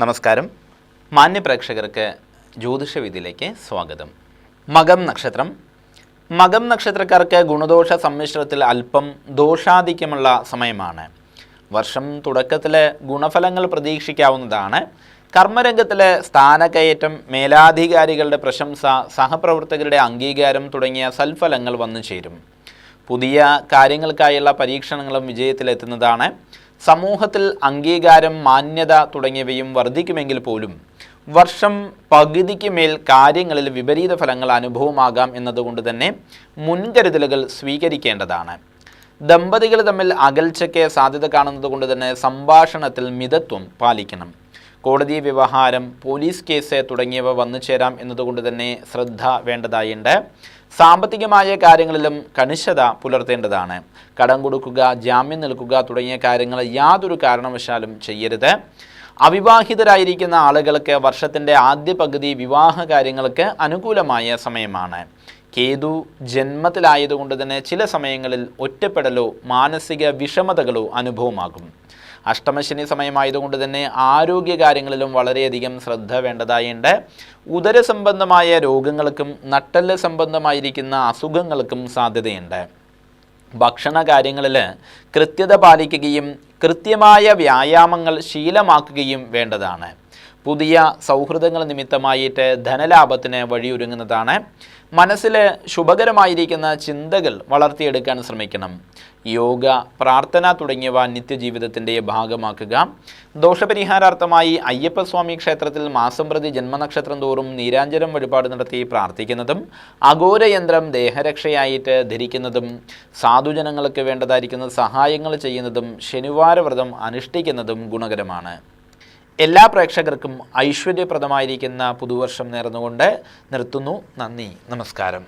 നമസ്കാരം. മാന്യപ്രേക്ഷകർക്ക് ജ്യോതിഷവിധിയിലേക്ക് സ്വാഗതം. മകം നക്ഷത്രം. മകം നക്ഷത്രക്കാർക്ക് ഗുണദോഷ സമ്മിശ്രത്തിൽ അല്പം ദോഷാധിക്യമുള്ള സമയമാണ്. വർഷം തുടക്കത്തിൽ ഗുണഫലങ്ങൾ പ്രതീക്ഷിക്കാവുന്നതാണ്. കർമ്മരംഗത്തിലെ സ്ഥാനക്കയറ്റം മേലാധികാരികളുടെ പ്രശംസ സഹപ്രവർത്തകരുടെ അംഗീകാരം തുടങ്ങിയ സൽഫലങ്ങൾ വന്നു ചേരും. പുതിയ കാര്യങ്ങൾക്കായുള്ള പരീക്ഷണങ്ങളും വിജയത്തിലെത്തുന്നതാണ്. സമൂഹത്തിൽ അംഗീകാരം മാന്യത തുടങ്ങിയവയും വർദ്ധിക്കുമെങ്കിൽ പോലും വർഷം പകുതിക്ക് മേൽ കാര്യങ്ങളിൽ വിപരീത ഫലങ്ങൾ അനുഭവമാകാം എന്നതുകൊണ്ട് തന്നെ മുൻകരുതലുകൾ സ്വീകരിക്കേണ്ടതാണ്. ദമ്പതികൾ തമ്മിൽ അകൽച്ചയ്ക്ക് സാധ്യത കാണുന്നത് കൊണ്ട് തന്നെ സംഭാഷണത്തിൽ മിതത്വം പാലിക്കണം. കോടതി വ്യവഹാരം പോലീസ് കേസ് തുടങ്ങിയവ വന്നു ചേരാം എന്നതുകൊണ്ട് തന്നെ ശ്രദ്ധ വേണ്ടതായുണ്ട്. സാമ്പത്തികമായ കാര്യങ്ങളിലും കണിശത പുലർത്തേണ്ടതാണ്. കടം കൊടുക്കുക ജാമ്യം നൽകുക തുടങ്ങിയ കാര്യങ്ങൾ യാതൊരു കാരണവശാലും ചെയ്യരുത്. അവിവാഹിതരായിരിക്കുന്ന ആളുകൾക്ക് വർഷത്തിന്റെ ആദ്യ പകുതി വിവാഹ കാര്യങ്ങൾക്ക് അനുകൂലമായ സമയമാണ്. കേതു ജന്മത്തിലായതുകൊണ്ട് തന്നെ ചില സമയങ്ങളിൽ ഒറ്റപ്പെടലോ മാനസിക വിഷമതകളോ അനുഭവമാകും. അഷ്ടമശനി സമയമായതുകൊണ്ട് തന്നെ ആരോഗ്യ കാര്യങ്ങളിലും വളരെയധികം ശ്രദ്ധ വേണ്ടതായുണ്ട്. ഉദര സംബന്ധമായ രോഗങ്ങൾക്കും നട്ടൽ സംബന്ധമായിരിക്കുന്ന അസുഖങ്ങൾക്കും സാധ്യതയുണ്ട്. ഭക്ഷണ കാര്യങ്ങളിൽ കൃത്യത പാലിക്കുകയും കൃത്യമായ വ്യായാമങ്ങൾ ശീലമാക്കുകയും വേണ്ടതാണ്. പുതിയ സൗഹൃദങ്ങൾ നിമിത്തമായിട്ട് ധനലാഭത്തിന് വഴിയൊരുങ്ങുന്നതാണ്. മനസ്സിൽ ശുഭകരമായിരിക്കുന്ന ചിന്തകൾ വളർത്തിയെടുക്കാൻ ശ്രമിക്കണം. യോഗ പ്രാർത്ഥന തുടങ്ങിയവ നിത്യജീവിതത്തിന്റെ ഭാഗമാക്കുക. ദോഷപരിഹാരാർത്ഥമായി അയ്യപ്പസ്വാമി ക്ഷേത്രത്തിൽ മാസം പ്രതി ജന്മനക്ഷത്രം തോറും നീരാഞ്ജനം വഴിപാട് നടത്തി പ്രാർത്ഥിക്കുന്നതും അഘോരയന്ത്രം ദേഹരക്ഷയായിട്ട് ധരിക്കുന്നതും സാധുജനങ്ങൾക്ക് വേണ്ടതായിരിക്കുന്ന സഹായങ്ങൾ ചെയ്യുന്നതും ശനിവാര വ്രതം അനുഷ്ഠിക്കുന്നതും ഗുണകരമാണ്. എല്ലാ പ്രേക്ഷകർക്കും ഐശ്വര്യപ്രദമായിരിക്കുന്ന പുതുവർഷം നേർന്നുകൊണ്ട് നിർത്തുന്നു. നന്ദി. നമസ്കാരം.